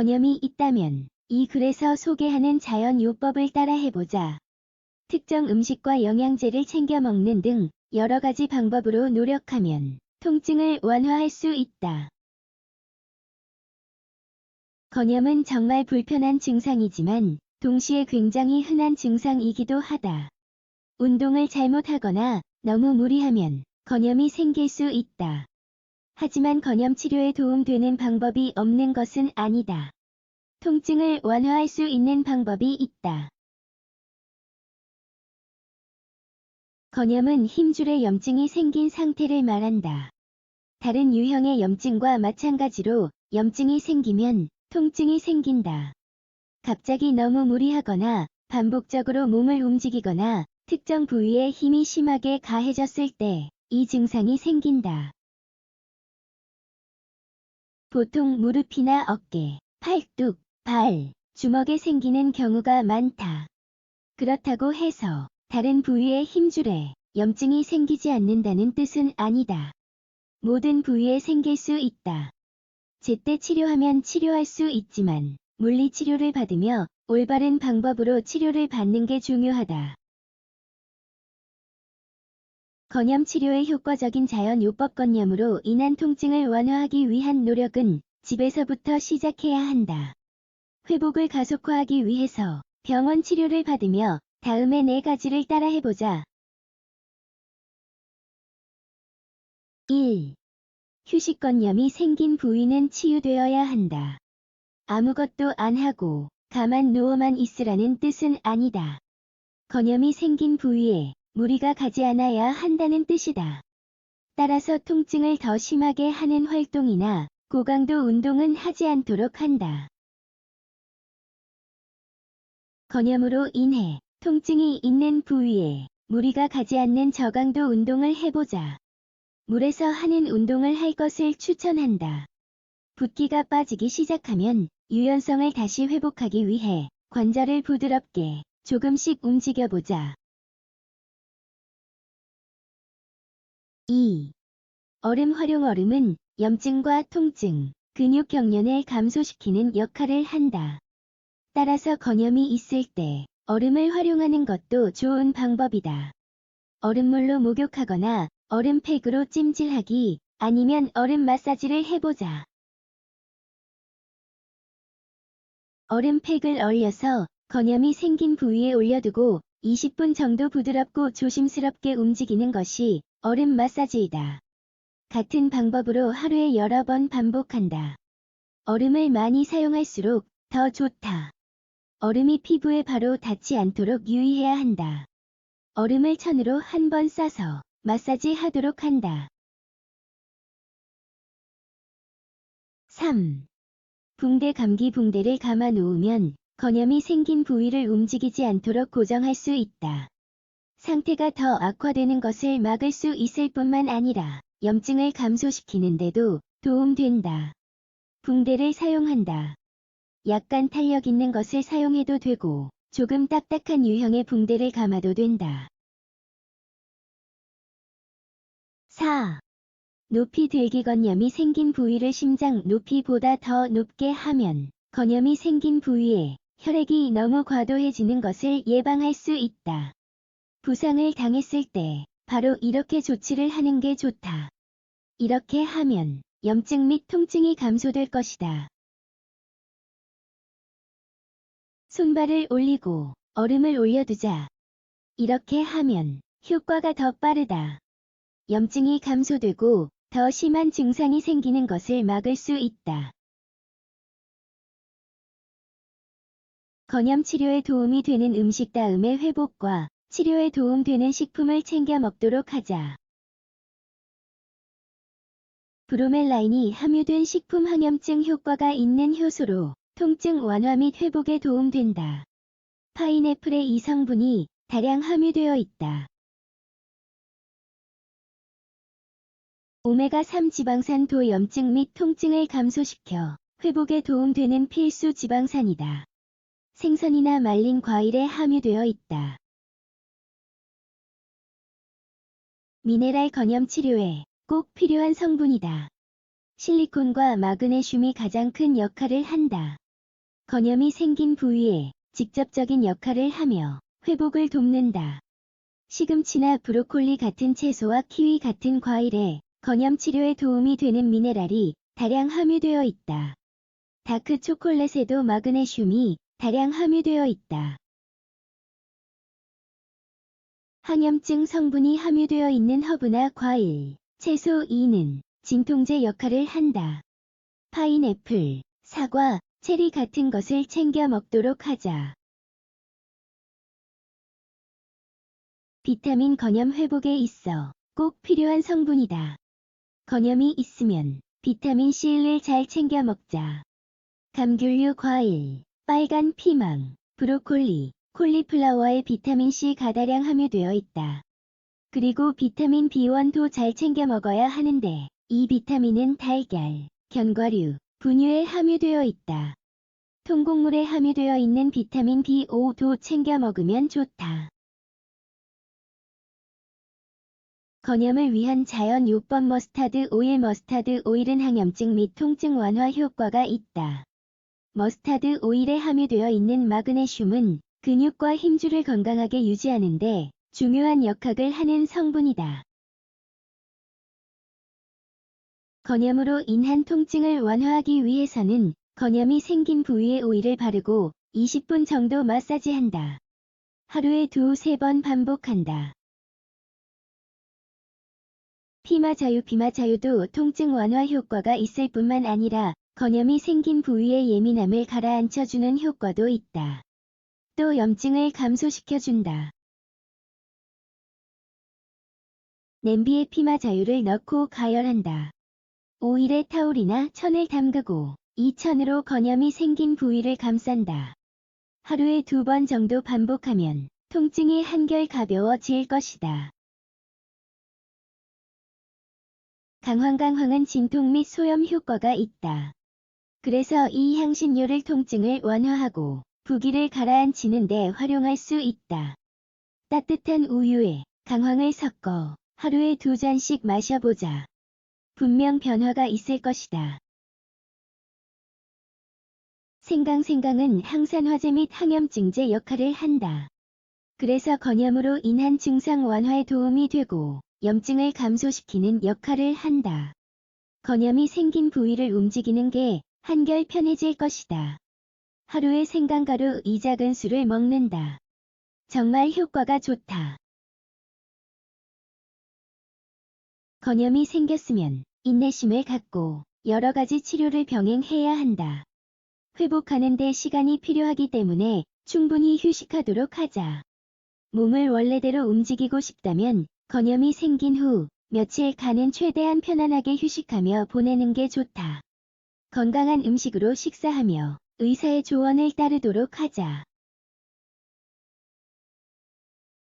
건염이 있다면 이 글에서 소개하는 자연 요법을 따라 해보자. 특정 음식과 영양제를 챙겨 먹는 등 여러 가지 방법으로 노력하면 통증을 완화할 수 있다. 건염은 정말 불편한 증상이지만 동시에 굉장히 흔한 증상이기도 하다. 운동을 잘못하거나 너무 무리하면 건염이 생길 수 있다. 하지만 건염 치료에 도움되는 방법이 없는 것은 아니다. 통증을 완화할 수 있는 방법이 있다. 건염은 힘줄에 염증이 생긴 상태를 말한다. 다른 유형의 염증과 마찬가지로 염증이 생기면 통증이 생긴다. 갑자기 너무 무리하거나 반복적으로 몸을 움직이거나 특정 부위에 힘이 심하게 가해졌을 때 이 증상이 생긴다. 보통 무릎이나 어깨, 팔뚝, 발, 주먹에 생기는 경우가 많다. 그렇다고 해서 다른 부위의 힘줄에 염증이 생기지 않는다는 뜻은 아니다. 모든 부위에 생길 수 있다. 제때 치료하면 치료할 수 있지만 물리치료를 받으며 올바른 방법으로 치료를 받는 게 중요하다. 건염 치료의 효과적인 자연 요법 건염으로 인한 통증을 완화하기 위한 노력은 집에서부터 시작해야 한다. 회복을 가속화하기 위해서 병원 치료를 받으며 다음에 네 가지를 따라 해보자. 1. 휴식건염이 생긴 부위는 치유되어야 한다. 아무것도 안 하고 가만 누워만 있으라는 뜻은 아니다. 건염이 생긴 부위에 무리가 가지 않아야 한다는 뜻이다. 따라서 통증을 더 심하게 하는 활동이나 고강도 운동은 하지 않도록 한다. 건염으로 인해 통증이 있는 부위에 무리가 가지 않는 저강도 운동을 해보자. 물에서 하는 운동을 할 것을 추천한다. 붓기가 빠지기 시작하면 유연성을 다시 회복하기 위해 관절을 부드럽게 조금씩 움직여보자. 2. 얼음 활용 얼음은 염증과 통증, 근육 경련을 감소시키는 역할을 한다. 따라서 건염이 있을 때 얼음을 활용하는 것도 좋은 방법이다. 얼음물로 목욕하거나 얼음팩으로 찜질하기 아니면 얼음 마사지를 해보자. 얼음팩을 얼려서 건염이 생긴 부위에 올려두고 20분 정도 부드럽고 조심스럽게 움직이는 것이 얼음 마사지이다. 같은 방법으로 하루에 여러 번 반복한다. 얼음을 많이 사용할수록 더 좋다. 얼음이 피부에 바로 닿지 않도록 유의해야 한다. 얼음을 천으로 한 번 싸서 마사지 하도록 한다. 3. 붕대 감기 붕대를 감아 놓으면 건염이 생긴 부위를 움직이지 않도록 고정할 수 있다. 상태가 더 악화되는 것을 막을 수 있을 뿐만 아니라 염증을 감소시키는 데도 도움된다. 붕대를 사용한다. 약간 탄력 있는 것을 사용해도 되고 조금 딱딱한 유형의 붕대를 감아도 된다. 4. 높이 들기 건염이 생긴 부위를 심장 높이보다 더 높게 하면 건염이 생긴 부위에 혈액이 너무 과도해지는 것을 예방할 수 있다. 부상을 당했을 때 바로 이렇게 조치를 하는 게 좋다. 이렇게 하면 염증 및 통증이 감소될 것이다. 손발을 올리고 얼음을 올려두자. 이렇게 하면 효과가 더 빠르다. 염증이 감소되고 더 심한 증상이 생기는 것을 막을 수 있다. 건염 치료에 도움이 되는 음식 다음에 회복과 치료에 도움되는 식품을 챙겨 먹도록 하자. 브로멜라인이 함유된 식품 항염증 효과가 있는 효소로 통증 완화 및 회복에 도움된다. 파인애플의 이 성분이 다량 함유되어 있다. 오메가3 지방산 도 염증 및 통증을 감소시켜 회복에 도움되는 필수 지방산이다. 생선이나 말린 과일에 함유되어 있다. 미네랄 건염 치료에 꼭 필요한 성분이다. 실리콘과 마그네슘이 가장 큰 역할을 한다. 건염이 생긴 부위에 직접적인 역할을 하며 회복을 돕는다. 시금치나 브로콜리 같은 채소와 키위 같은 과일에 건염 치료에 도움이 되는 미네랄이 다량 함유되어 있다. 다크 초콜릿에도 마그네슘이 다량 함유되어 있다. 항염증 성분이 함유되어 있는 허브나 과일, 채소 2는 진통제 역할을 한다. 파인애플, 사과, 체리 같은 것을 챙겨 먹도록 하자. 비타민 건염 회복에 있어 꼭 필요한 성분이다. 건염이 있으면 비타민 C를 잘 챙겨 먹자. 감귤류 과일, 빨간 피망, 브로콜리, 콜리플라워에 비타민 C 가다량 함유되어 있다. 그리고 비타민 B1도 잘 챙겨 먹어야 하는데 이 비타민은 달걀, 견과류, 분유에 함유되어 있다. 통곡물에 함유되어 있는 비타민 B5도 챙겨 먹으면 좋다. 건염을 위한 자연 요법 머스타드 오일 머스타드 오일은 항염증 및 통증 완화 효과가 있다. 머스타드 오일에 함유되어 있는 마그네슘은 근육과 힘줄을 건강하게 유지하는 데 중요한 역할을 하는 성분이다. 건염으로 인한 통증을 완화하기 위해서는 건염이 생긴 부위에 오일을 바르고 20분 정도 마사지한다. 하루에 두세 번 반복한다. 피마자유 피마자유도 통증 완화 효과가 있을 뿐만 아니라 건염이 생긴 부위의 예민함을 가라앉혀주는 효과도 있다. 또 염증을 감소시켜준다. 냄비에 피마 자유를 넣고 가열한다. 오일에 타올이나 천을 담그고 이 천으로 건염이 생긴 부위를 감싼다. 하루에 두 번 정도 반복하면 통증이 한결 가벼워질 것이다. 강황강황은 진통 및 소염 효과가 있다. 그래서 이 향신료를 통증을 완화하고 부기를 가라앉히는 데 활용할 수 있다. 따뜻한 우유에 강황을 섞어 하루에 두 잔씩 마셔보자. 분명 변화가 있을 것이다. 생강생강은 항산화제 및 항염증제 역할을 한다. 그래서 건염으로 인한 증상 완화에 도움이 되고 염증을 감소시키는 역할을 한다. 건염이 생긴 부위를 움직이는 게 한결 편해질 것이다. 하루에 생강가루 이 작은 수를 먹는다. 정말 효과가 좋다. 건염이 생겼으면 인내심을 갖고 여러 가지 치료를 병행해야 한다. 회복하는 데 시간이 필요하기 때문에 충분히 휴식하도록 하자. 몸을 원래대로 움직이고 싶다면 건염이 생긴 후 며칠 간은 최대한 편안하게 휴식하며 보내는 게 좋다. 건강한 음식으로 식사하며 의사의 조언을 따르도록 하자.